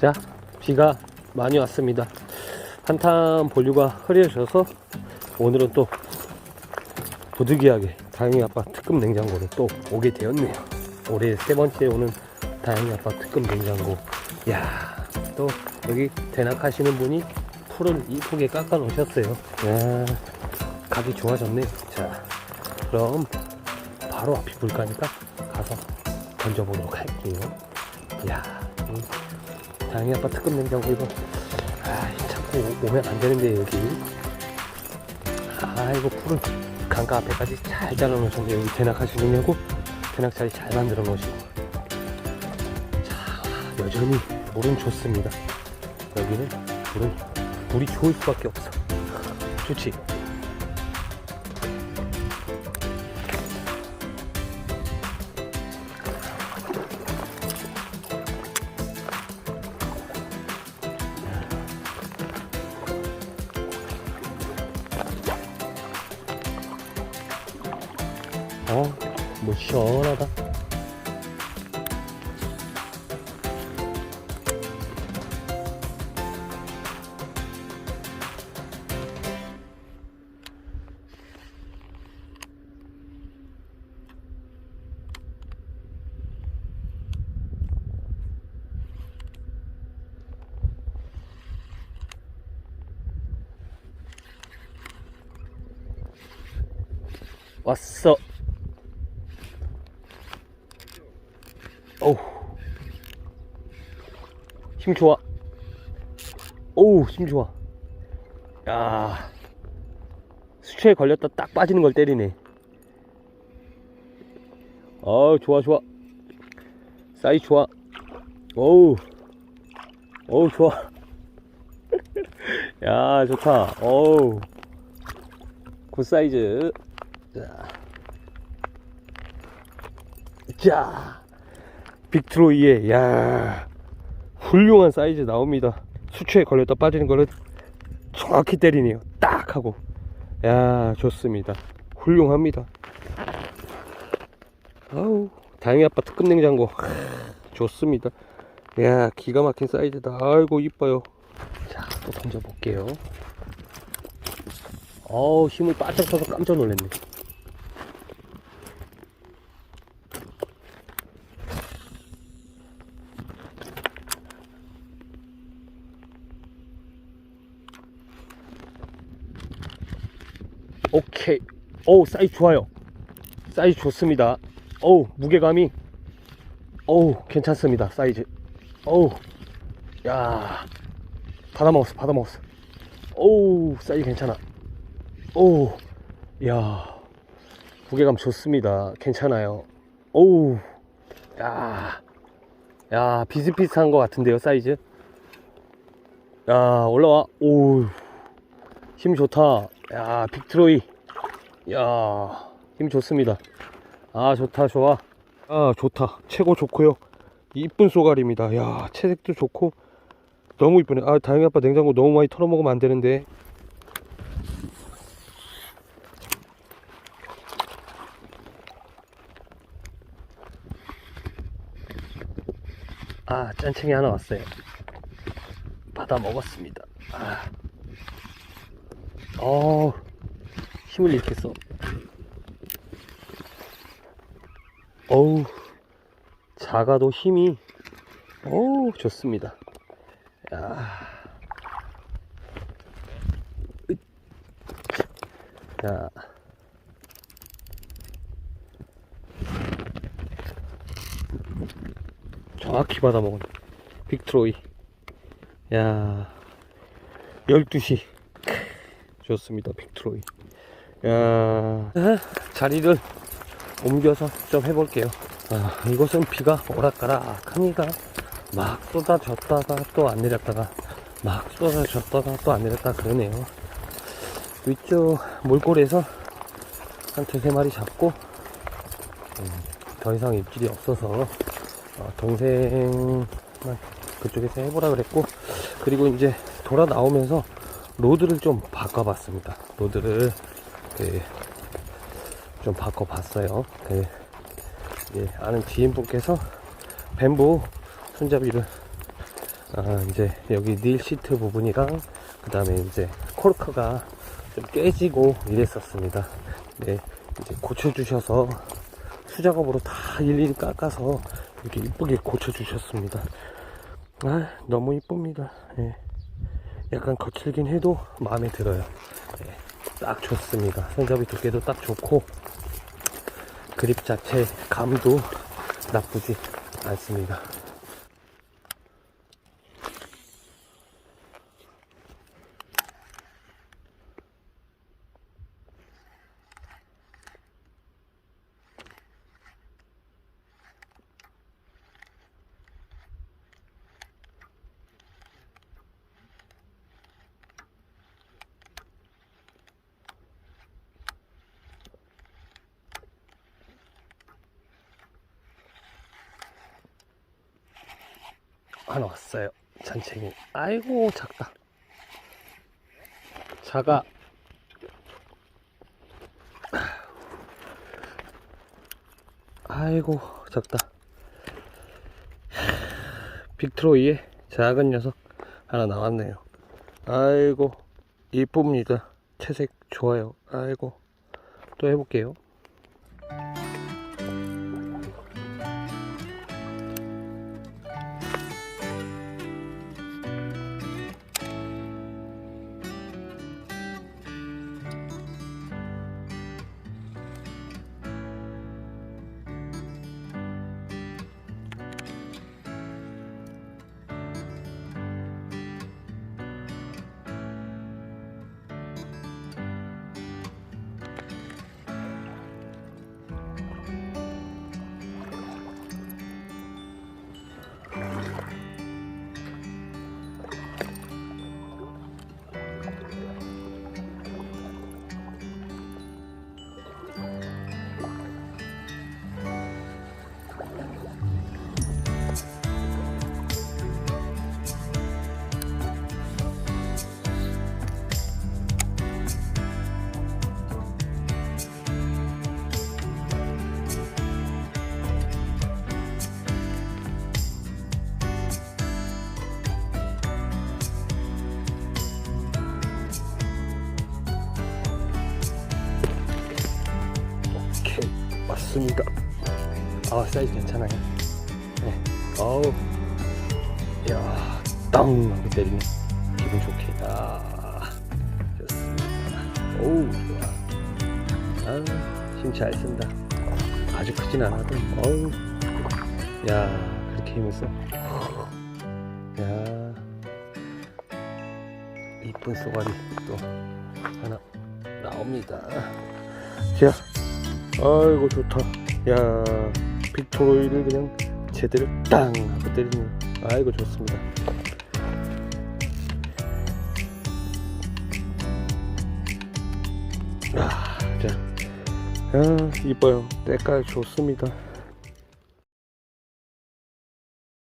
자, 비가 많이 왔습니다. 한탄 본류가 흐려져서 오늘은 또 부득이하게 다행히 아빠 특급 냉장고로 또 오게 되었네요. 올해 세 번째 오는 다행히 아빠 특급 냉장고. 야, 또 여기 대낙하시는 분이 풀을 이쁘게 깎아 놓으셨어요. 야, 각이 좋아졌네요. 자, 그럼 바로 앞이 불가니까 가서 던져보도록 할게요. 야, 음, 다행히 아빠 특급 냉장고 이거 아, 자꾸 오면 안 되는데 여기. 아, 이거 풀을 강가 앞에까지 잘 잘라 놓으셨네요. 여기 대낙하시느냐고 대낙 자리 잘 만들어 놓으시고. 자, 여전히 물은 좋습니다. 여기는 물은 물이 좋을 수밖에 없어. 좋지. 어, 뭐 시원하다. 왔어. 어우. 힘 좋아. 어우, 힘 좋아. 야. 수초에 걸렸다 딱 빠지는 걸 때리네. 어우, 좋아, 좋아. 사이 좋아. 어우. 어우, 좋아. 야, 좋다. 어우. 굿 사이즈. 자. 자. 빅트로이의 야 훌륭한 사이즈 나옵니다. 수초에 걸렸다 빠지는 거를 정확히 때리네요. 딱 하고 야 좋습니다. 훌륭합니다. 아우 다행히 아빠 특급 냉장고 하, 좋습니다. 야 기가 막힌 사이즈다. 아이고 이뻐요. 자 또 던져 볼게요. 어우 힘을 바짝 써서 깜짝 놀랐네. 오케이. 오, 사이즈 좋아요. 사이즈 좋습니다. 오, 무게감이. 오, 괜찮습니다. 사이즈. 오, 야. 받아 먹었어, 받아 먹었어. 오, 사이즈 괜찮아. 오, 야. 무게감 좋습니다. 괜찮아요. 오, 야. 야, 비슷비슷한 것 같은데요, 사이즈. 야, 올라와. 오, 힘 좋다. 야, 빅트로이. 야, 힘 좋습니다. 아, 좋다, 좋아. 아, 좋다. 최고 좋고요. 이쁜 쏘가리입니다. 야, 채색도 좋고 너무 이쁘네. 아, 다행히 아빠 냉장고 너무 많이 털어먹으면 안 되는데. 아, 짠챙이 하나 왔어요. 받아 먹었습니다. 아. 어 힘을 써. 어우 작아도 힘이 어우 좋습니다. 야. 으. 자. 정확히 받아 먹은 빅트로이. 야. 12시. 좋습니다 빅트로이. 야 자리를 옮겨서 좀 해볼게요. 아, 이곳은 비가 오락가락하니까 막 쏟아졌다가 또 안 내렸다가 막 쏟아졌다가 또 안 내렸다 그러네요. 위쪽 몰골에서 한 두세 마리 잡고 음, 더 이상 입질이 없어서 어, 동생만 그쪽에서 해보라 그랬고 그리고 이제 돌아 나오면서 로드를 좀 바꿔봤습니다. 로드를 그, 좀 바꿔봤어요. 그, 예, 아는 지인분께서 뱀보 손잡이를 아, 이제 여기 닐 시트 부분이랑 그 다음에 이제 코르크가 좀 깨지고 이랬었습니다. 네, 이제 고쳐주셔서 수작업으로 다 일일이 깎아서 이렇게 이쁘게 고쳐주셨습니다. 아, 너무 이쁩니다. 예. 약간 거칠긴 해도 마음에 들어요. 예, 딱 좋습니다. 손잡이 두께도 딱 좋고 그립 자체 감도 나쁘지 않습니다. 하나 왔어요. 잔챙이. 아이고, 작다. 작아. 아이고, 작다. 빅트로이의 작은 녀석 하나 나왔네요. 아이고, 이쁩니다. 채색 좋아요. 아이고, 또 해볼게요. 사이즈 괜찮아요. 네. 어우. 야땅 하고 때리네. 기분 좋게 아 좋습니다. 오우 좋아. 아 힘 잘 쓴다. 아주 크진 않아도. 어우. 야 그렇게 힘을 써. 야, 이쁜 쏘가리 또 하나 나옵니다. 자, 아이고 좋다. 야, 빅토로이를 그냥 제대로 땅 하고 때리는. 아이고 좋습니다. 아, 자, 아 이뻐요. 때깔 좋습니다.